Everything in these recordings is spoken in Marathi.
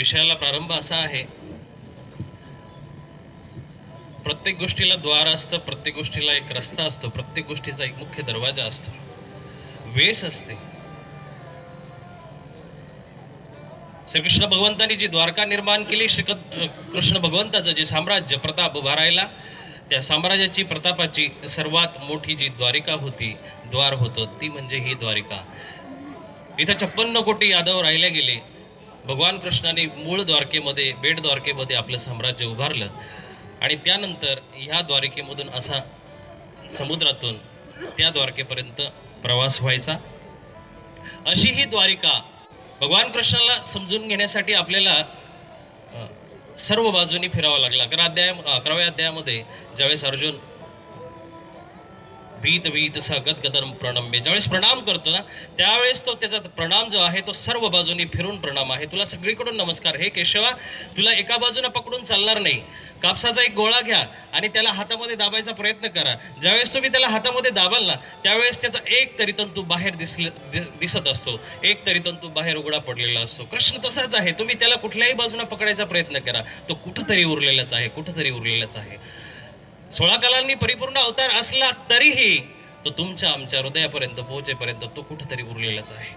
विषयाला प्रारंभ असा आहे. प्रत्येक गोष्टीला द्वार असतं प्रत्येक गोष्टीला एक रस्ता असतो प्रत्येक गोष्टीचा एक मुख्य दरवाजा असतो. वेस असते. श्रीकृष्ण भगवंतांनी जी द्वारका निर्माण केली श्री कृष्ण भगवंताचं जे साम्राज्य प्रताप उभारायला त्या साम्राज्याची प्रतापाची सर्वात मोठी जी द्वारिका होती द्वार होतं ती म्हणजे ही द्वारिका. इथं छप्पन्न कोटी यादव राहिले गेले. भगवान कृष्णाने मूळ द्वारकेमध्ये बेट द्वारकेमध्ये आपलं साम्राज्य उभारलं. आणि त्यानंतर ह्या द्वारकेमधून असा समुद्रातून त्या द्वारकेपर्यंत प्रवास व्हायचा. अशी ही द्वारिका भगवान कृष्णाला समजून घेण्यासाठी आपल्याला सर्व बाजूनी फिरावं लागलं. अकरा अध्याय अकराव्या अध्यायामध्ये ज्यावेळेस अर्जुन वीत वीत सगत गदगदम प्रणम्य ज्यावेळेस प्रणाम करतो ना त्यावेळेस तो त्याचा प्रणाम जो आहे तो सर्व बाजूनी फिरून प्रणाम आहे. तुला सगळीकडून नमस्कार. हे केशवा तुला एका बाजूने पकडून चालणार नाही. कापसाचा एक गोळा घ्या आणि त्याला हातामध्ये दाबायचा प्रयत्न करा. ज्यावेळेस तुम्ही त्याला हातामध्ये दाबाल ना त्यावेळेस त्याचा एक तरी तंतू बाहेर दिसले दिस- दिसत असतो. एक तरी तंतू बाहेर उघडा पडलेला असतो. कृष्ण तसाच आहे. तुम्ही त्याला कुठल्याही बाजूने पकडायचा प्रयत्न करा. तो कुठंतरी उरलेलाच आहे कुठंतरी उरलेलाच आहे. सोळा कलांनी परिपूर्ण अवतार असला तरीही तो तुमच्या आमच्या हृदयापर्यंत पोहोचेपर्यंत तो कुठंतरी उरलेलाच आहे.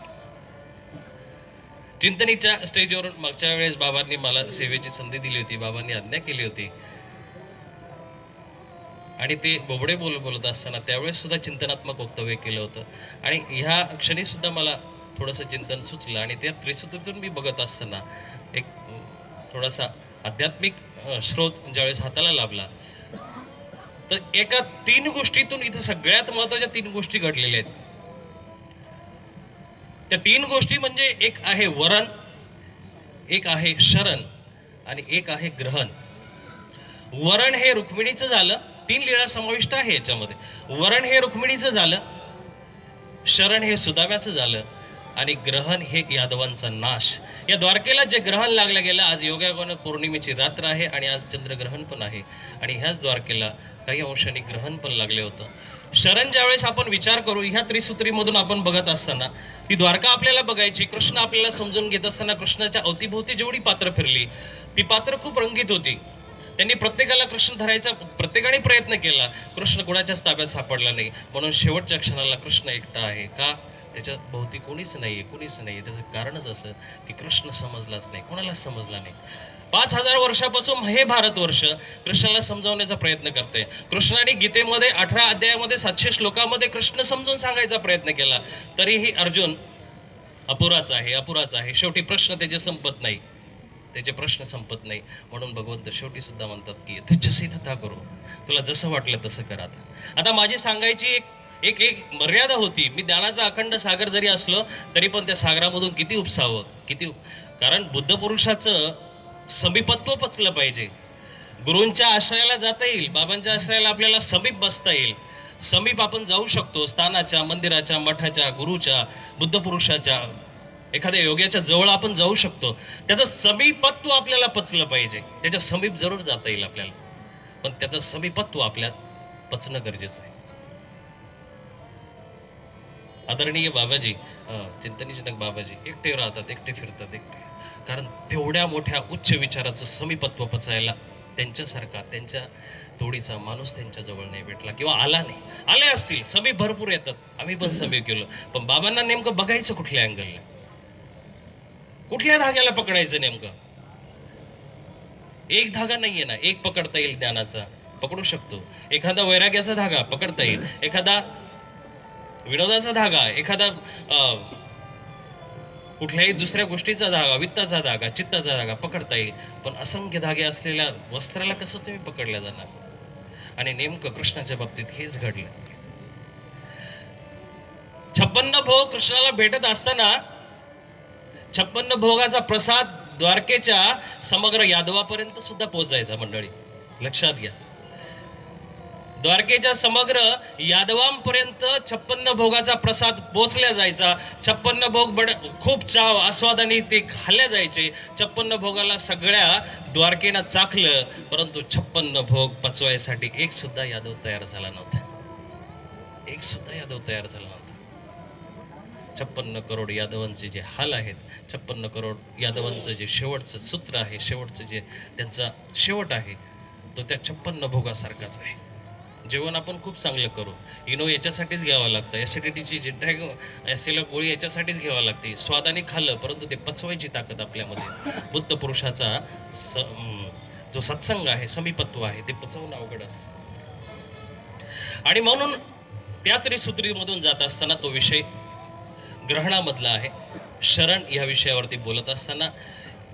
चिंतनीच्या स्टेजवरून मागच्या वेळेस बाबांनी मला सेवेची संधी दिली होती बाबांनी आज्ञा केली होती. आणि ते बोबडे बोल बोलत असताना त्यावेळेस सुद्धा चिंतनात्मक वक्तव्य केलं होतं. आणि ह्या क्षणी सुद्धा मला थोडंसं चिंतन सुचलं आणि त्या त्रिसूत्रीतून मी बघत असताना एक थोडासा आध्यात्मिक स्रोत ज्यावेळेस हाताला लाभला तर एका तीन गोष्टीतून इथं सगळ्यात महत्त्वाच्या तीन गोष्टी घडलेल्या आहेत. त्या तीन गोष्टी म्हणजे एक आहे वरण एक आहे शरण आणि एक आहे ग्रहण. वरण हे रुक्मिणीचं झालं तीन लीळा समाविष्ट आहे याच्यामध्ये. वरण हे रुक्मिणीचं झालं शरण हे सुदाम्याचं झालं आणि ग्रहण हे यादवांचा नाश. या द्वारकेला जे ग्रहण लागलं गेलं आज योगायोगानं पौर्णिमेची रात्र आहे आणि आज चंद्रग्रहण पण आहे. आणि ह्याच द्वारकेला काही अंशाने ग्रहण पण लागले होतं. शरण ज्यावेळेस आपण विचार करू ह्या त्रिसूत्रीमधून आपण बघत असताना ती द्वारका आपल्याला बघायची कृष्ण आपल्याला समजून घेत असताना कृष्णाच्या अवतीभोवती जेवढी पात्र फिरली ती पात्र खूप रंगीत होती. त्यांनी प्रत्येकाला कृष्ण धरायचा प्रत्येकाने प्रयत्न केला कृष्ण कोणाच्याच ताब्यात सापडला नाही. म्हणून शेवटच्या क्षणाला कृष्ण एकटा आहे. का? त्याच्या भोवती कोणीच नाहीये कोणीच नाहीये. त्याचं कारणच असं की कृष्ण समजलाच नाही कोणालाच समजला नाही. पाच हजार वर्षापासून हे भारतवर्ष कृष्णाला समजावण्याचा प्रयत्न करते. कृष्णाने गीतेमध्ये अठरा अध्यायामध्ये सातशे श्लोकामध्ये कृष्ण समजून सांगायचा प्रयत्न केला. तरीही अर्जुन अपुराच आहे अपुराच आहे. शेवटी प्रश्न त्याचे संपत नाही. त्याचे प्रश्न संपत नाही. म्हणून भगवंत शेवटी सुद्धा म्हणतात की यथेच्छसी तथा करू तुला जसं वाटलं तसं करा आता. माझी सांगायची एक एक एक मर्यादा होती. मी ज्ञानाचा अखंड सागर जरी असलो तरी पण त्या सागरामधून किती उपसावं? किती कारण बुद्ध पुरुषाचं समीपत्व पचलं पाहिजे. गुरूंच्या आश्रयाला जाता येईल बाबांच्या आश्रयाला आपल्याला समीप बसता येईल. समीप आपण जाऊ शकतो स्थानाच्या मंदिराच्या मठाच्या गुरुच्या बुद्ध पुरुषाच्या एखाद्या योग्याच्या जवळ आपण जाऊ शकतो. त्याचं समीपत्व आपल्याला पचलं पाहिजे. त्याच्या समीप जरूर जाता येईल आपल्याला. पण त्याचं समीपत्व आपल्यात पचणं गरजेचं आहे. आदरणीय बाबाजी चिंतनीजनक बाबाजी एकटे राहतात एकटे फिरतात एकटे. कारण तेवढ्या मोठ्या उच्च विचाराचं समीपत्व पचायला त्यांच्यासारखा त्यांच्या तोडीचा माणूस त्यांच्याजवळ नाही भेटला किंवा आला नाही. आले असतील समी भरपूर येतात. आम्ही पण समी केलो पण बाबांना नेमकं बघायचं कुठल्या अँगलला कुठल्या धाग्याला पकडायचं नेमकं? एक धागा नाहीये ना एक पकडता येईल ज्ञानाचा. पकडू शकतो. एखादा वैराग्याचा धागा पकडता येईल. एखादा विनोदाचा धागा एखादा अं, कुठल्याही दुसऱ्या गोष्टीचा धागा वित्ताचा धागा चित्ताचा धागा पकडता येईल. पण असंख्य धागे असलेल्या वस्त्राला कसं तुम्ही पकडल्या जाणार? आणि नेमकं कृष्णाच्या बाबतीत हेच घडलं. छप्पन्न भोग कृष्णाला भेटत असताना छप्पन्न भोगाचा प्रसाद द्वारकेच्या समग्र यादवापर्यंत सुद्धा पोहोचायचा मंडळी. लक्षात घ्या. द्वारकेच्या समग्र यादवांपर्यंत छप्पन्न भोगाचा प्रसाद पोचल्या जायचा. छप्पन्न भोग बड खूप चाव आस्वादाने ते खाल्ल्या जायचे. छप्पन्न भोगाला सगळ्या द्वारकेनं चाखलं परंतु छप्पन्न भोग पचवायसाठी एक सुद्धा यादव तयार झाला नव्हता. एक सुद्धा यादव तयार झाला नव्हता. छप्पन्न करोड यादवांचे जे हाल आहेत छप्पन्न करोड यादवांचं जे शेवटचं सूत्र आहे शेवटचं जे त्यांचा शेवट आहे तो त्या छप्पन्न भोगासारखाच आहे. जेवण आपण खूप चांगलं करू. इनो याच्यासाठीच घ्यावं लागतं. ॲसिडिटीची जी ड्रॅग ॲसिला गोळी याच्यासाठीच घ्यावं लागते. स्वादाने खाल्लं परंतु ते पचवायची ताकद आपल्यामध्ये. बुद्ध पुरुषाचा स जो सत्संग आहे समीपत्व आहे ते पचवणं अवघड असतं. आणि म्हणून त्या त्रिसूत्रीमधून जात असताना तो विषय ग्रहणामधला आहे. शरण या विषयावरती बोलत असताना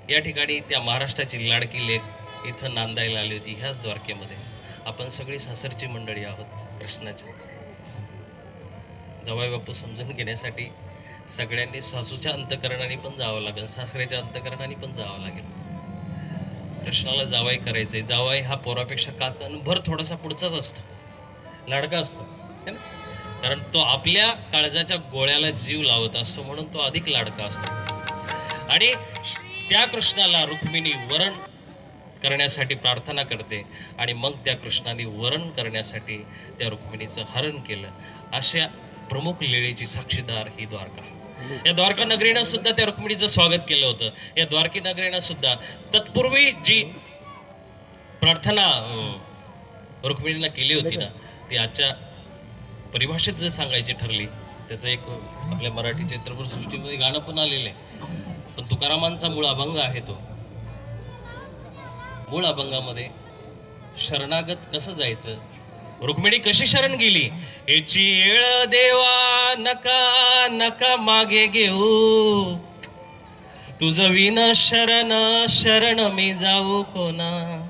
या ठिकाणी त्या महाराष्ट्राची लाडकी लेख इथं नांदायला आली होती ह्याच द्वारकेमध्ये. आपण सगळी सासरची मंडळी आहोत कृष्णाची. जवाई बापू समजून घेण्यासाठी सगळ्यांनी सासूच्या अंतकरणाने पण जावं लागेल सासऱ्याच्या अंतकरणाने पण जावं लागेल. कृष्णाला जावाई करायचंय. जावाई हा पोरापेक्षा काकणभर थोडासा पुढचाच असतो. लाडका असतो है ना? कारण तो आपल्या काळजाच्या गोळ्याला जीव लावत असतो म्हणून तो अधिक लाडका असतो. आणि त्या कृष्णाला रुक्मिणी वरण करण्यासाठी प्रार्थना करते आणि मग त्या कृष्णाने वरण करण्यासाठी त्या रुक्मिणीचं हरण केलं. अशा प्रमुख लेळीची साक्षीदार ही द्वारका. या द्वारका नगरीनं सुद्धा त्या रुक्मिणीचं स्वागत केलं होतं. या द्वारकी नगरीनं सुद्धा तत्पूर्वी जी प्रार्थना रुक्मिणीनं केली होती ना ती आजच्या परिभाषेत जर सांगायची ठरली त्याचं एक आपल्या मराठी चित्रपट सृष्टीमध्ये गाणं पण आलेलं आहे. पण तुकारामांचा मूळ अभंग आहे तो. मूळ अभंगामध्ये शरणागत कसं जायचं? रुक्मिणी कशी शरण गेली? याची येळ देवा नका नका मागे घेऊ. तुझं विन शरण शरण मी जाऊ कोणा?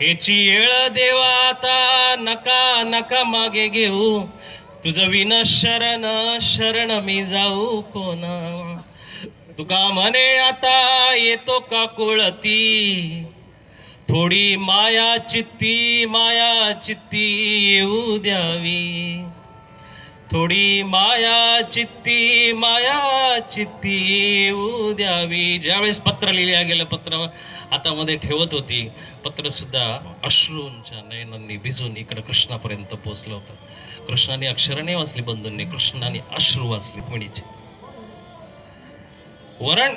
याची येळ देवा आता नका नका मागे घेऊ. तुझं विन शरण शरण मी जाऊ कोणा? तुका म्हणे आता येतो का कुळती? थोडी माया चित्ती माया चित्ती येऊ द्यावी. थोडी माया चित्ती माया चित्ती येऊ द्यावी. ज्यावेळेस पत्र लिहिल्या गेलं पत्र हातामध्ये ठेवत होती पत्र सुद्धा अश्रूंच्या नयनांनी भिजून इकडे कृष्णापर्यंत पोहोचलं होतं. कृष्णाने अक्षराने वाचली बंधूंनी कृष्णाने अश्रू वाचली रुक्मिणीची वरण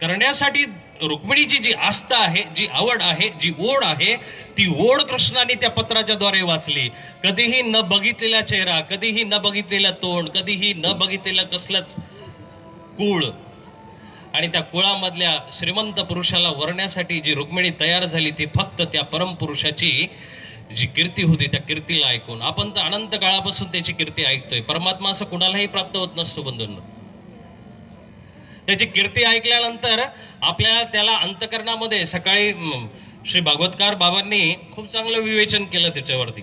करण्यासाठी रुक्मिणीची जी आस्था आहे जी आवड आहे जी ओढ आहे ती ओढ कृष्णाने त्या पत्राच्या द्वारे वाचली. कधीही न बघितलेला चेहरा कधीही न बघितलेला तोंड कधीही न बघितलेला कसलंच कुळ. आणि त्या कुळामधल्या श्रीमंत पुरुषाला वरण्यासाठी जी रुक्मिणी तयार झाली ती फक्त त्या परमपुरुषाची जी कीर्ती होती त्या कीर्तीला ऐकून. आपण तर अनंत काळापासून त्याची कीर्ती ऐकतोय. परमात्मा असं कुणालाही प्राप्त होत नसतो बंधूंना. त्याची कीर्ती ऐकल्यानंतर आपल्या त्याला अंतकरणामध्ये सकाळी श्री भागवतकार बाबांनी खूप चांगलं विवेचन केलं त्याच्यावरती.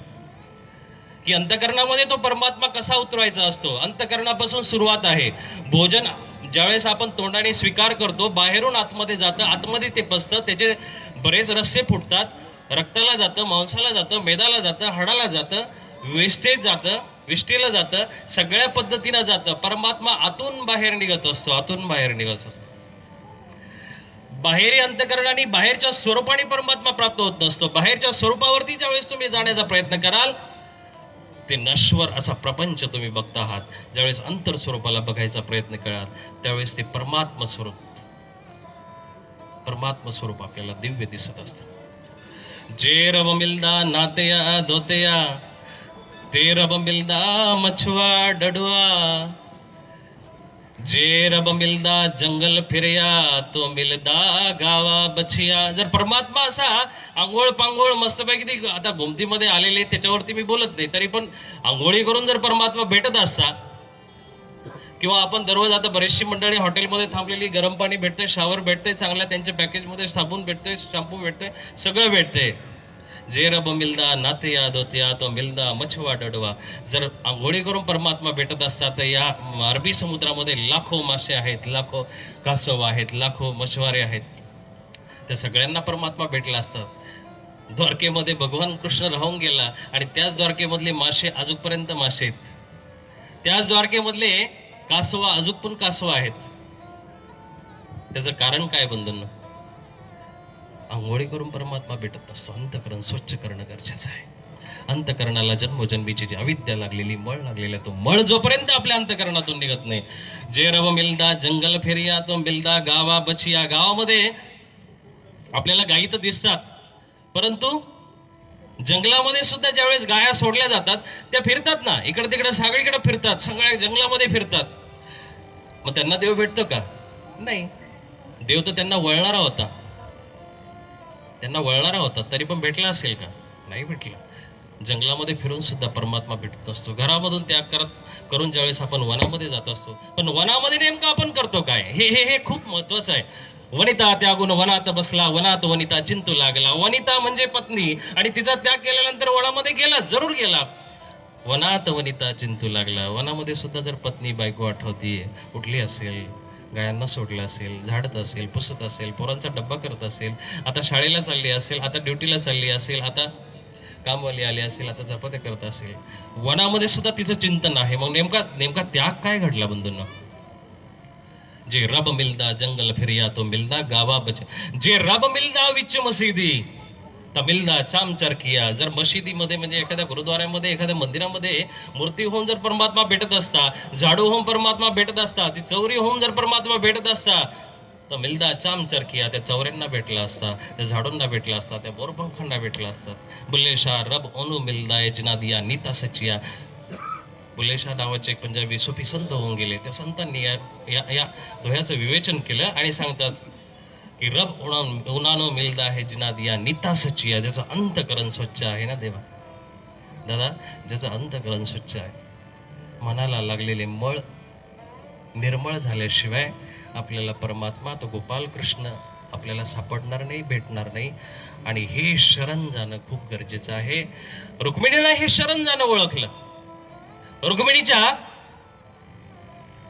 की अंतकरणामध्ये तो परमात्मा कसा उतरवायचा असतो? अंतकरणापासून सुरुवात आहे. भोजन ज्यावेळेस आपण तोंडाने स्वीकार करतो बाहेरून आतमध्ये जातं आतमध्ये ते पसतं त्याचे बरेच रस्ते फुटतात. रक्ताला जातं मांसाला जातं मेदाला जातं हाडाला जातं वेस्टेज जातं. विष्टीला जातं सगळ्या पद्धतीनं जातं. परमात्मा आतून बाहेर निघत असतो आतून बाहेर निघत असतो. बाहेरी अंतकरणाने बाहेरच्या स्वरूपाने परमात्मा प्राप्त होत नसतो. बाहेरच्या स्वरूपावरती ज्यावेळेस तुम्ही जाण्याचा प्रयत्न कराल ते नश्वर असा प्रपंच तुम्ही बघता आहात. ज्यावेळेस अंतर स्वरूपाला बघायचा प्रयत्न कराल त्यावेळेस ते परमात्म स्वरूप परमात्म स्वरूप आपल्याला दिव्य दिसत असत. जे रव मिलदा नातेया धोतेया ते रब मिलदा मछुआ डडुआ जे रब मिलदा जंगल फिरया तो मिलदा गावा बछिया जर परमात्मा असा आंघोळ पांघोळ मस्तपैकी ती आता गोमतीमध्ये आलेले त्याच्यावरती मी बोलत नाही तरी पण आंघोळी करून जर परमात्मा भेटत असता किंवा आपण दररोज आता बरेचशी मंडळी हॉटेलमध्ये थांबलेली गरम पाणी भेटते शावर भेटतंय चांगल्या त्यांच्या पॅकेजमध्ये साबून भेटते शॅम्पू भेटते सगळं भेटतंय जे रब मिलदा नाते या दोत्या तो मिलदा मछवा डडवा जर आंघोळी करून परमात्मा भेटत असता तर या अरबी समुद्रामध्ये लाखो मासे आहेत लाखो कासव आहेत लाखो मछवारे आहेत त्या सगळ्यांना परमात्मा भेटला असतात द्वारकेमध्ये भगवान कृष्ण राहून गेला आणि त्याच द्वारकेमधले मासे अजूनपर्यंत मासे आहेत त्याच द्वारकेमधले कासवा अजून पण कासवा आहेत त्याचं कारण काय बंधूंनो आंघोळी करून परमात्मा भेटत नसतो. अंतकरण स्वच्छ करणं गरजेचं आहे. अंतकरणाला जन्मोजन्मीची जी अविद्या लागलेली मळ लागलेला तो मळ जोपर्यंत आपल्या अंतकरणातून निघत नाही. जे रव मिलदा जंगल फेरिया तो मिलदा गावा बचिया गावामध्ये आपल्याला गायी तर दिसतात. परंतु जंगलामध्ये सुद्धा ज्यावेळेस गाया सोडल्या जातात त्या फिरतात ना. इकडे तिकडे सगळीकडे फिरतात. सगळ्या जंगलामध्ये फिरतात. मग त्यांना देव भेटतो का? नाही. देव तर त्यांना वळणारा होता. त्यांना वळणारा होता तरी पण भेटला असेल का? नाही भेटला. जंगलामध्ये फिरून सुद्धा परमात्मा भेटत असतो. घरामधून त्याग करत करून ज्यावेळेस आपण वनामध्ये जात असतो पण वनामध्ये नेमकं आपण करतो काय? हे हे हे खूप महत्वाचं आहे. वनिता त्यागून वनात बसला वनात वनिता चिंतू लागला. वनिता म्हणजे पत्नी आणि तिचा त्याग केल्यानंतर वनामध्ये गेला जरूर गेला. वनात वनिता चिंतू लागला. वनामध्ये सुद्धा जर पत्नी बायको आठवतीये कुठली असेल? गायांना सोडलं असेल झाडत असेल पुसत असेल पोरांचा डब्बा करत असेल आता शाळेला चालली असेल आता ड्युटीला चालली असेल आता कामवाली आली असेल आता चपात्या करत असेल. वनामध्ये सुद्धा तिचं चिंतन आहे. मग नेमका नेमका त्याग काय घडला बंधूंना? जे रब मिलदा जंगल फिरिया तो मिलदा गावा बच जे रब मिलदा विच मशिदी तमिलदा चाम चरकिया जर मशिदीमध्ये म्हणजे एखाद्या गुरुद्वाऱ्यामध्ये एखाद्या मंदिरामध्ये मूर्ती होऊन जर परमात्मा भेटत असता झाडू होऊन परमात्मा भेटत असता ती चौरी होऊन जर परमात्मा भेटत असता तर मिलदा चाम त्या चौऱ्यांना भेटला असता त्या झाडूंना भेटला असता त्या बोरपंखांना भेटला असतात बुल्लेशाह रब ओनू मिलदा जिना दिया नीता सचिया. बुलेशा नावाचे एक पंजाबी सुफी संत होऊन गेले. त्या संतांनी या या या दोह्याचं विवेचन केलं आणि सांगतात की रब उणा उन्हानो मिलदा आहे जिना दिया नीता सचिया ज्याचं अंतकरण स्वच्छ आहे ना देवा? दादा ज्याचं अंतकरण स्वच्छ आहे. मनाला लागलेले मळ निर्मळ झाल्याशिवाय आपल्याला परमात्मा तो गोपाल कृष्ण आपल्याला सापडणार नाही भेटणार नाही. आणि हे शरण जाणं खूप गरजेचं आहे. रुक्मिणीला हे शरण जाणं ओळखलं. रुक्मिणीच्या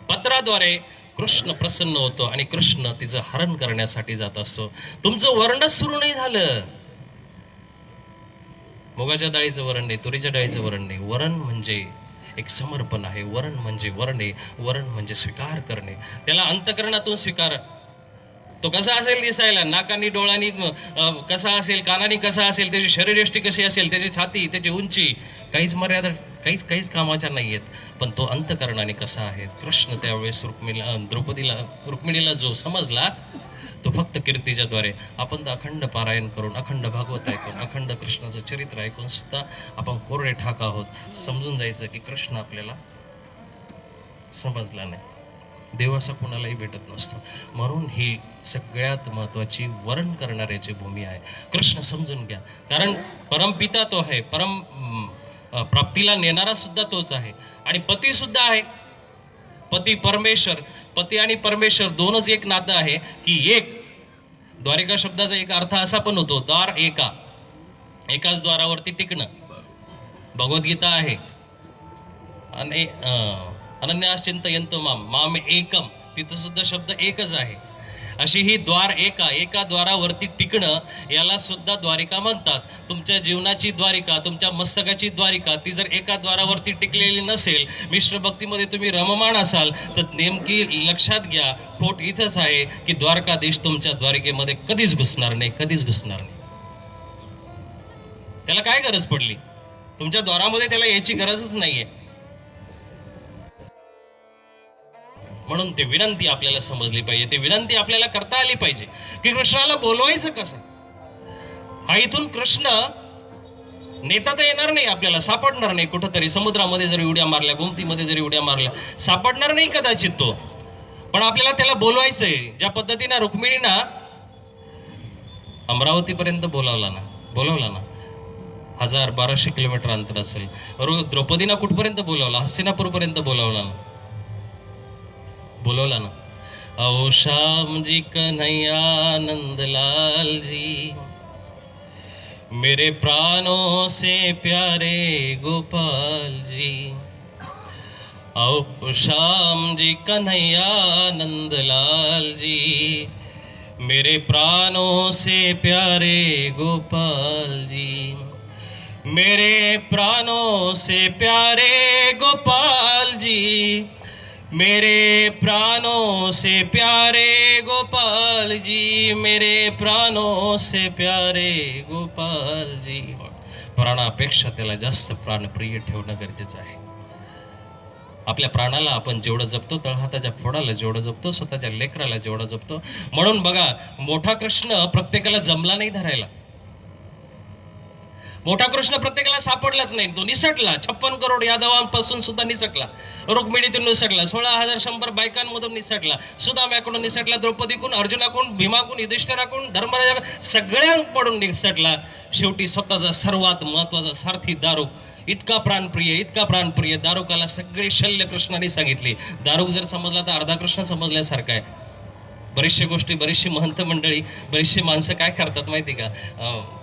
पत्राद्वारे कृष्ण प्रसन्न होतो आणि कृष्ण तिचं हरण करण्यासाठी जात असतो. तुमचं वर्ण सुरू नाही झालं. मुगाच्या डाळीचं वरण नाही तुरीच्या डाळीचं वरण नाही वरण म्हणजे एक समर्पण आहे. वरण म्हणजे वरणे वरण म्हणजे स्वीकार करणे. त्याला अंतकरणातून स्वीकार तो कसा असेल दिसायला? नाकानी डोळ्यांनी कसा असेल कानानी कसा असेल? त्याची शरीरयष्टी कशी असेल? त्याची छाती त्याची उंची? काहीच मर्यादा काहीच काहीच कामाच्या नाही आहेत पण तो अंतकरणाने कसा आहे? कृष्ण त्यावेळेस रुक्मिणीला द्रौपदीला रुक्मिणीला जो समजला तो फक्त कीर्तीच्या द्वारे आपण तर अखंड पारायण करून अखंड भागवत ऐकून अखंड कृष्णाचं चरित्र ऐकून सुद्धा आपण कोरडे ठाक आहोत. समजून जायचं की कृष्ण आपल्याला समजला नाही. देव असा कोणालाही भेटत नसतो. म्हणून ही सगळ्यात महत्वाची वरण करणाऱ्याची भूमी आहे. कृष्ण समजून घ्या. कारण परमपिता तो आहे. परम प्राप्तीला नेणारा सुद्धा तोच आहे. आणि पती सुद्धा आहे. पती परमेश्वर पती आणि परमेश्वर दोनच एक नातं आहे की एक. द्वारिका शब्दाचा एक अर्थ असा पण होतो द्वार एका. एकाच द्वारावरती टिकणं. भगवद्गीता आहे. आणि अं, अनन्याश्चिंत यंत माम माम एकम. तिथं सुद्धा शब्द एकच आहे. अशी ही द्वार एका एका द्वारावरती टिकणं याला सुद्धा द्वारिका म्हणतात. तुमच्या जीवनाची द्वारिका तुमच्या मस्तकाची द्वारिका ती जर एका द्वारावरती टिकलेली नसेल मिश्र भक्तीमध्ये तुम्ही रममाण असाल तर नेमकी लक्षात घ्या खोट इथंच आहे की द्वारकाधीश तुमच्या द्वारिकेमध्ये कधीच घुसणार नाही कधीच घुसणार नाही. त्याला काय गरज पडली? तुमच्या द्वारामध्ये त्याला याची गरजच नाहीये. म्हणून ते विनंती आपल्याला समजली पाहिजे. ते विनंती आपल्याला करता आली पाहिजे. की कृष्णाला बोलवायचं कसं? हा इथून कृष्ण नेता तर येणार नाही आपल्याला सापडणार नाही. कुठंतरी समुद्रामध्ये जरी उड्या मारल्या गोमतीमध्ये जरी उड्या मारल्या सापडणार नाही कदाचित तो. पण आपल्याला त्याला बोलवायचंय. ज्या पद्धतीनं रुक्मिणीना अमरावतीपर्यंत बोलावला ना बोलावला ना हजार बाराशे किलोमीटर अंतर असेल. द्रौपदीना कुठपर्यंत बोलावला? हस्तिनापूरपर्यंत बोलावला ना. बोलवला ना. औ श्याम जी कन्हैया नंदलाल जी. मेरे प्राणों से प्यारे गोपाल जी. औ श्याम जी कन्हैया नंदलाल जी. मेरे प्राणों से प्यारे गोपाल जी. मेरे प्राणों से प्यारे गोपाल जी. मेरे प्राणों से प्यारे गोपाल जी मेरे प्राणों से प्यारे गोपाल जी. प्राणापेक्षा त्याला जास्त प्राणप्रिय ठेवणं गरजेचं आहे. आपल्या प्राणाला आपण जेवढं जपतो तळहाताच्या फोडाला जेवढं जपतो स्वतःच्या लेकराला जेवढं जपतो. म्हणून बघा मोठा कृष्ण प्रत्येकाला जमला नाही धरायला. मोठा कृष्ण प्रत्येकाला सापडलाच नाही. तो निसटला. छप्पन करोड यादवांपासून सुद्धा निसटला. रुक्मिणीतून निसटला. सोळा हजार शंभर बायकांमधून निसटला. सुदाम्याकडून निसटला. द्रौपदीकडून अर्जुनाकडून भीमाकून युधिष्ठराकडून धर्मराजा सगळ्यांकडून निसटला. शेवटी स्वतःचा सर्वात महत्त्वाचा सारथी दारू इतका प्राणप्रिय इतका प्राणप्रिय दारुकाला सगळे शल्य कृष्णाने सांगितले. दारुक जर समजला तर अर्धा कृष्ण समजल्यासारखा आहे. बरेचशे गोष्टी बरीचशी महंत मंडळी बरीचशी माणसं काय करतात माहिती का?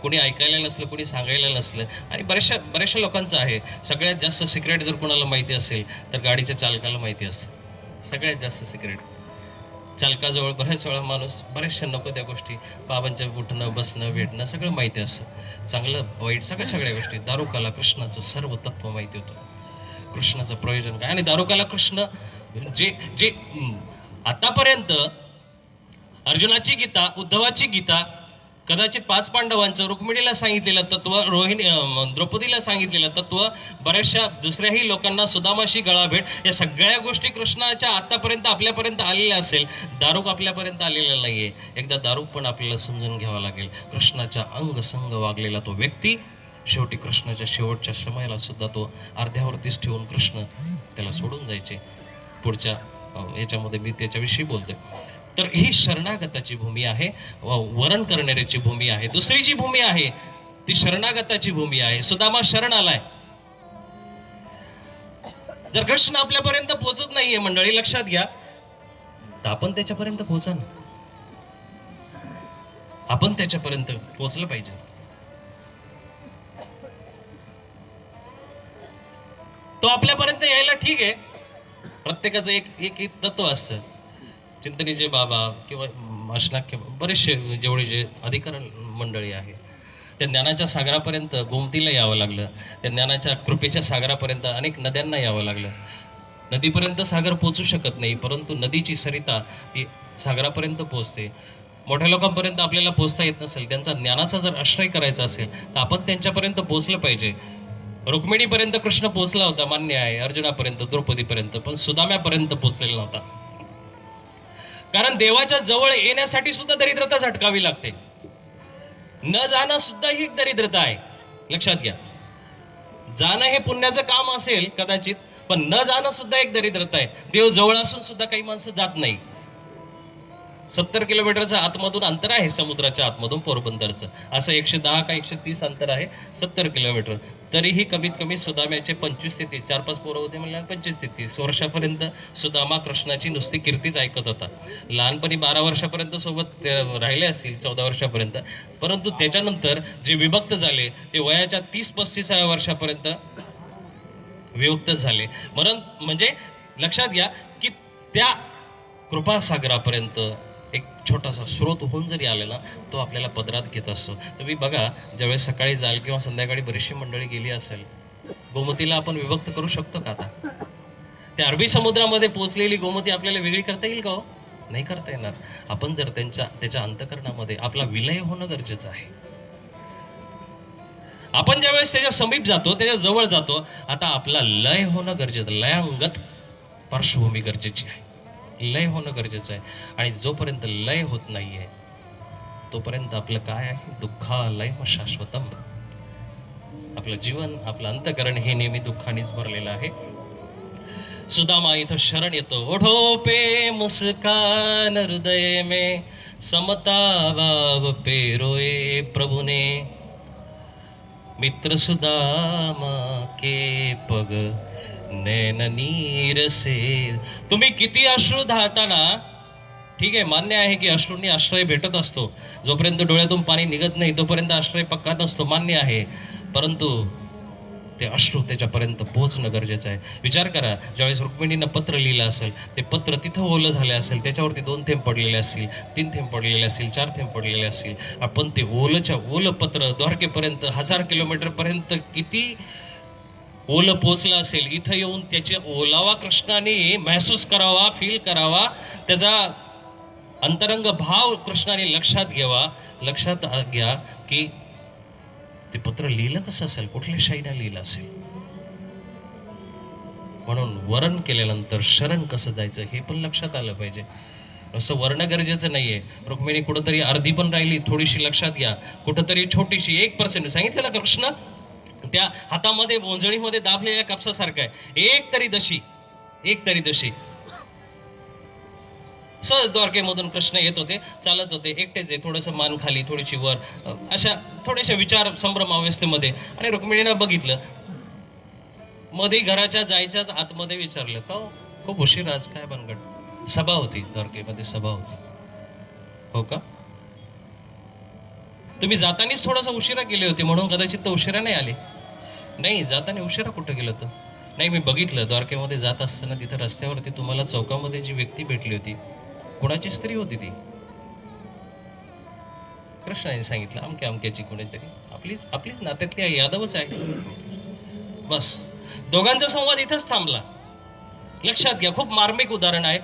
कोणी ऐकायला नसलं कोणी सांगायला नसलं. आणि बऱ्याचशा बऱ्याचशा लोकांचं आहे. सगळ्यात जास्त सिक्रेट जर कोणाला माहिती असेल तर गाडीच्या चालकाला माहिती असतं. सगळ्यात जास्त सिक्रेट चालकाजवळ बऱ्याच वेळा माणूस बऱ्याचशा नको त्या गोष्टी. बाबांच्या उठणं बसणं भेटणं सगळं माहिती असतं. चांगलं वाईट सगळ्या सगळ्या गोष्टी. दारुकाला कृष्णाचं सर्व तत्व माहिती होतं. कृष्णाचं प्रयोजन काय? आणि दारुकाला कृष्ण जे जे आतापर्यंत अर्जुनाची गीता उद्धवाची गीता कदाचित पाच पांडवांचं रुक्मिणीला सांगितलेलं तत्व रोहिणी द्रौपदीला सांगितलेलं तत्व बऱ्याचशा दुसऱ्याही लोकांना सुदामाशी गळाभेट या सगळ्या गोष्टी कृष्णाच्या आतापर्यंत आपल्यापर्यंत आलेल्या असेल दारूक आपल्यापर्यंत आलेला नाहीये. एकदा दारूक पण आपल्याला समजून घ्यावा लागेल. कृष्णाच्या अंगसंग वागलेला तो व्यक्ती शेवटी कृष्णाच्या शेवटच्या समयाला सुद्धा तो अर्ध्यावरतीच ठेवून कृष्ण त्याला सोडून जायचे. पुढच्या याच्यामध्ये मी त्याच्याविषयी बोलतोय. तर ही शरणागताची भूमी आहे वरण करणाऱ्याची भूमी आहे. दुसरी जी भूमी आहे ती शरणागताची भूमी आहे. सुदामा शरण आलाय. जर कृष्ण आपल्यापर्यंत पोहोचत नाहीये मंडळी लक्षात घ्या. तर आपण त्याच्यापर्यंत पोहोचा ना. आपण त्याच्यापर्यंत पोहोचलं पाहिजे. तो आपल्यापर्यंत यायला ठीक आहे. प्रत्येकाचं एक एक एक तत्व असतं. चिंतनीचे बाबा किंवा अशनाख्य बरेचसे जेवढे जे अधिकार मंडळी आहे त्या ज्ञानाच्या सागरापर्यंत गोमतीला यावं लागलं. त्या ज्ञानाच्या कृपेच्या सागरापर्यंत अनेक नद्यांना यावं लागलं. नदीपर्यंत सागर पोचू शकत नाही परंतु नदीची सरिता ही सागरापर्यंत पोहोचते मोठ्या लोकांपर्यंत आपल्याला पोचता येत नसेल त्यांचा ज्ञानाचा जर आश्रय करायचा असेल तर आपण त्यांच्यापर्यंत पोहोचलं पाहिजे. रुक्मिणीपर्यंत कृष्ण पोहोचला होता मान्य आहे अर्जुनापर्यंत द्रौपदीपर्यंत पण सुदाम्यापर्यंत पोहोचलेला नव्हता. कारण देवाच्या जवळ येण्यासाठी सुद्धा दरिद्रता झटकावी लागते. न जाणं सुद्धा ही एक दरिद्रता आहे. लक्षात घ्या. जाणं हे पुण्याचं काम असेल कदाचित पण न जाणं सुद्धा एक दरिद्रता आहे. देव जवळ असून सुद्धा काही माणसं जात नाही. सत्तर किलोमीटरचं आतमधून अंतर आहे समुद्राच्या आतमधून पोरबंदरचं. असं एकशे दहा का एकशे तीस अंतर आहे सत्तर किलोमीटर. तरीही कमीत कमी सुदाम्याचे पंचवीस ते तीस चार पाच पोरं होते म्हणल्यावर पंचवीस ते तीस वर्षापर्यंत सुदामा कृष्णाची नुसती कीर्तीच ऐकत होता. लहानपणी बारा वर्षापर्यंत सोबत राहिले असतील चौदा वर्षापर्यंत. परंतु त्याच्यानंतर जे विभक्त झाले ते वयाच्या तीस पस्तीसाव्या वर्षापर्यंत विभक्त झाले. म्हणून म्हणजे लक्षात घ्या की त्या कृपासागरापर्यंत छोटासा स्रोत होऊन जरी आला ना तो आपल्याला पदरात घेत असतो. तुम्ही बघा ज्यावेळेस सकाळी जाल किंवा संध्याकाळी बरीचशी मंडळी गेली असेल गोमतीला आपण विभक्त करू शकतो का आता? त्या अरबी समुद्रामध्ये पोहोचलेली गोमती आपल्याला वेगळी करता येईल का हो? नाही करता येणार. आपण जर त्यांच्या त्याच्या अंतकरणामध्ये आपला विलय होणं गरजेचं आहे. आपण ज्यावेळेस त्याच्या समीप जातो त्याच्याजवळ जातो आता आपला लय होणं गरजेचं लयांगत पार्श्वभूमी गरजेची आहे. लय होणं गरजेचं आहे. आणि जोपर्यंत लय होत नाहीये तोपर्यंत आपलं काय आहे? दुःखालय शाश्वतम. आपलं जीवन आपलं अंतकरण हे नेहमी दुःखानेच भरलेलं आहे. सुदामा इथं शरण येतो. ओढो पे मुस्कान हृदय मे समता भाव पेरोए प्रभुने. मित्र सुदामा के पग नैन नीरसे. तुम्ही किती अश्रू धाताना ठीक आहे मान्य आहे की अश्रूंनी आश्रय भेटत असतो. जोपर्यंत डोळ्यातून पाणी निघत नाही तोपर्यंत आश्रय पक्का नसतो मान्य आहे. परंतु ते अश्रू त्याच्यापर्यंत पोहोचणं गरजेचं आहे. विचार करा ज्यावेळेस रुक्मिणीनं पत्र लिहिलं असेल ते पत्र तिथं ओलं झालं असेल त्याच्यावरती दोन थेंब पडलेले असतील तीन थेंब पडलेले असतील चार थेंब पडलेले असतील आपण ते ओलच्या ओलं पत्र द्वारकेपर्यंत हजार किलोमीटरपर्यंत किती ओलं पोचलं असेल इथं येऊन त्याचे ओलावा कृष्णाने महसूस करावा फील करावा. त्याचा अंतरंग भाव कृष्णाने लक्षात घ्यावा. लक्षात घ्या की ते पत्र लिहिलं कसं असेल? कुठल्या शाईने लिहिलं असेल? म्हणून वरण केल्यानंतर शरण कसं जायचं हे पण लक्षात आलं पाहिजे. असं वर्ण गरजेचं नाहीये. रुक्मिणी कुठंतरी अर्धी पण राहिली थोडीशी लक्षात घ्या. कुठंतरी छोटीशी एक पर्सेंट सांगितलं ना कृष्ण? त्या हातामध्ये बोंजळीमध्ये दाबलेल्या कापसासारखं आहे. एक तरी दशी एक तरी दशी. सहज द्वारकेमधून कृष्ण येत होते चालत होते एकटेच थोडस थोडंसं मान खाली थोडीशी वर अशा थोड्याशा विचार संभ्रम अवस्थेमध्ये. आणि रुक्मिणीनं बघितलं. मध्ये घराच्या जायच्याच आतमध्ये विचारलं का हो? खूप उशीर आज काय बनगड सभा होती द्वारकेमध्ये सभा होती. हो का? तुम्ही जातानीच थोडासा उशिरा केले होते म्हणून कदाचित तर उशिरा नाही आले. नाही जाताना उशिरा कुठं गेलं तर नाही मी बघितलं द्वारकेमध्ये जात असताना तिथं रस्त्यावरती तुम्हाला चौकामध्ये जी व्यक्ती भेटली होती कुणाची स्त्री होती ती? कृष्णाने सांगितलं अमक्या अमक्याची कोणीतरी. आपलीच आपलीच नात्यातली यादवच आहे. बस. दोघांचा संवाद इथंच थांबला. लक्षात घ्या खूप मार्मिक उदाहरण आहे.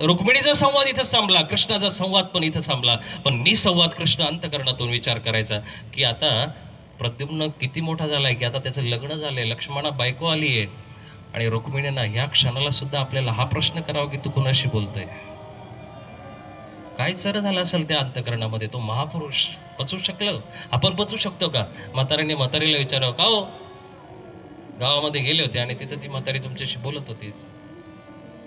रुक्मिणीचा संवाद इथं थांबला कृष्णाचा संवाद पण इथं थांबला. पण निसंवाद कृष्ण अंतकरणातून विचार करायचा की आता प्रद्युम्न किती मोठा झालाय की आता त्याचं लग्न झालंय लक्ष्मणा बायको आली आहे आणि रुक्मिणीनं ह्या क्षणाला सुद्धा आपल्याला हा प्रश्न करावा की तू कुणाशी बोलतोय? काय चर झाला असेल त्या अंतकरणामध्ये? तो महापुरुष पचू शकलं? आपण पचू शकतो का? म्हातारीने म्हातारीला विचारावं का हो? गावामध्ये गेले होते आणि तिथं ती म्हातारी तुमच्याशी बोलत होती.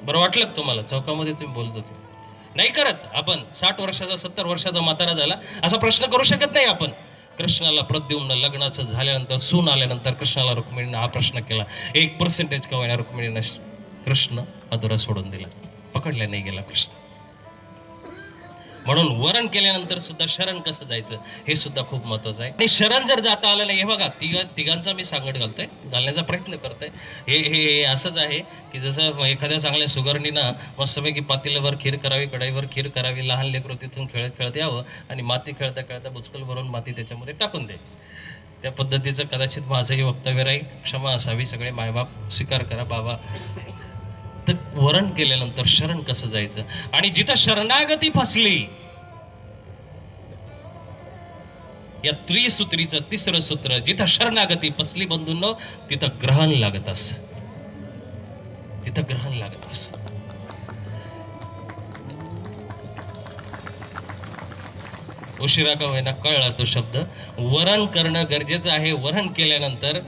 बरं वाटलं तुम्हाला? चौकामध्ये तुम्ही बोलत होते. नाही करत. आपण साठ वर्षाचा सत्तर वर्षाचा म्हातारा झाला असा प्रश्न करू शकत नाही आपण. कृष्णाला प्रद्युम्न लग्नाचं झाल्यानंतर सून आल्यानंतर कृष्णाला रुक्मिणीनं हा प्रश्न केला. एक पर्सेंटेज का होईना रुक्मिणीनं कृष्ण अधुरा सोडून दिला. पकडल्या नाही गेला कृष्ण. म्हणून वरण केल्यानंतर सुद्धा शरण कसं जायचं हे सुद्धा खूप महत्वाचं आहे. आणि शरण जर जाता आलं नाही हे बघा तिघ तिघांचा मी सांगड घालतोय घालण्याचा प्रयत्न करतोय. हे हे हे असंच आहे की जसं एखाद्या चांगल्या सुगरणीनं मस्तपैकी पातेल्यावर खीर करावी कढाईवर खीर करावी लहान लेकरं तिथून खेळत खेळत यावं आणि माती खेळता खेळता बुचकल भरून माती त्याच्यामध्ये टाकून दे. त्या पद्धतीचं कदाचित माझंही वक्तव्य राहील. क्षमा असावी सगळे मायबाप स्वीकार करा बाबा. तर वरण केल्यानंतर शरण कसं जायचं? आणि जिथं शरणागती फसली या त्रिसूत्रीचं तिसरं सूत्र जिथं शरणागती फसली बंधूंनो तिथं ग्रहण लागत अस. तिथं ग्रहण लागत अस. उशिरा का होईना कळला तो शब्द. वरण करणं गरजेचं आहे. वरण केल्यानंतर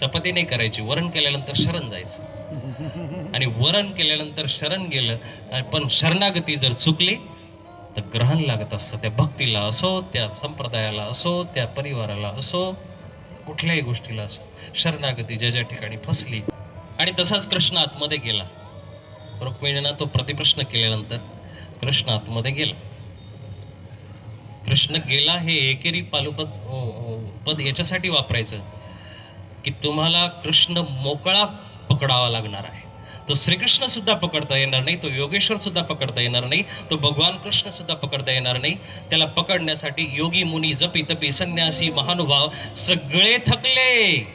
चपाती नाही करायची. वरण केल्यानंतर शरण जायचं. आणि वरण केल्यानंतर शरण गेलं. पण शरणागती जर चुकली तर ग्रहण लागत असतं. त्या भक्तीला असो त्या संप्रदायाला असो त्या परिवाराला असो कुठल्याही गोष्टीला असो. शरणागती ज्या ज्या ठिकाणी फसली आणि तसाच कृष्ण आतमध्ये गेला. रुक्मिणीनं तो प्रतिप्रश्न केल्यानंतर कृष्ण आतमध्ये गेला. कृष्ण गेला हे एकेरी पालुपद पद याच्यासाठी वापरायचं की तुम्हाला कृष्ण मोकळा पकडावा लागणार आहे. तो श्रीकृष्ण सुद्धा पकडता येणार नाही तो योगेश्वर सुद्धा पकडता येणार नाही तो भगवान कृष्ण सुद्धा पकडता येणार नाही. त्याला पकडण्यासाठी योगी मुनी जपी तपी संन्यासी महानुभाव सगळे थकले.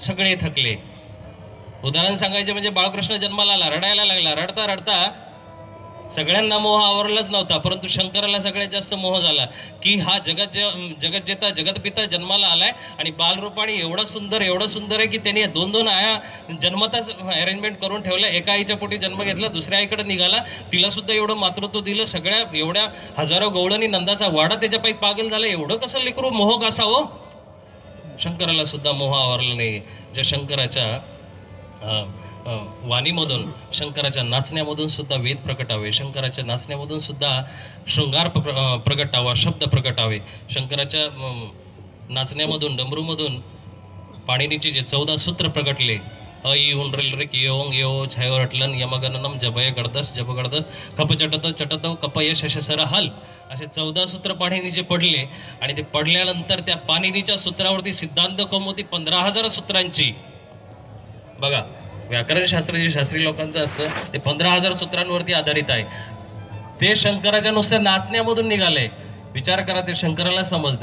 सगळे थकले. उदाहरण सांगायचे म्हणजे बाळकृष्ण जन्माला आला रडायला लागला रडता रडता सगळ्यांना मोह आवरलाच नव्हता परंतु शंकराला सगळ्यात जास्त मोह झाला की हा जगत जगत जेता जगतपिता जन्माला आलाय आणि बालरूपाणी एवढा सुंदर एवढं सुंदर आहे की त्याने दोन दोन आया जन्मताच अरेंजमेंट करून ठेवलं. एका आईच्या पोटी जन्म घेतला दुसऱ्या आईकडे निघाला. तिला सुद्धा एवढं मातृत्व दिलं सगळ्या एवढ्या हजारो गवळणी नंदाचा वाडा त्याच्यापायी पागल झाला. एवढं कसं लेकरू मोह कसा हो शंकराला सुद्धा मोह आवरला नाही. ज्या शंकराच्या वाणीमधून शंकराच्या नाचण्यामधून सुद्धा वेद प्रकटावे शंकराच्या नाचण्यामधून सुद्धा शृंगार प्र प्रगटावा शब्द प्रगटावे शंकराच्या नाचण्यामधून डमरूमधून पाणिनीचे जे चौदा सूत्र प्रगटले अई हुंड्रेल रिक योंग यो छायोरटलन यमगणनम जभय गडदस जब गडदस कप चटत चटत कपय शशसर हल असे चौदा सूत्र पाणिनीचे पडले आणि ते पडल्यानंतर त्या पाणिनीच्या सूत्रावरती सिद्धांत कौमुदी पंधरा हजार सूत्रांची. बघा व्याकरण शास्त्र जे शास्त्रीय लोकांचं असतं ते पंधरा हजार सूत्रांवरती आधारित आहे. ते शंकराच्या नुसत्या नाचण्यामधून निघालंय विचार करा ते शंकराला समजतं.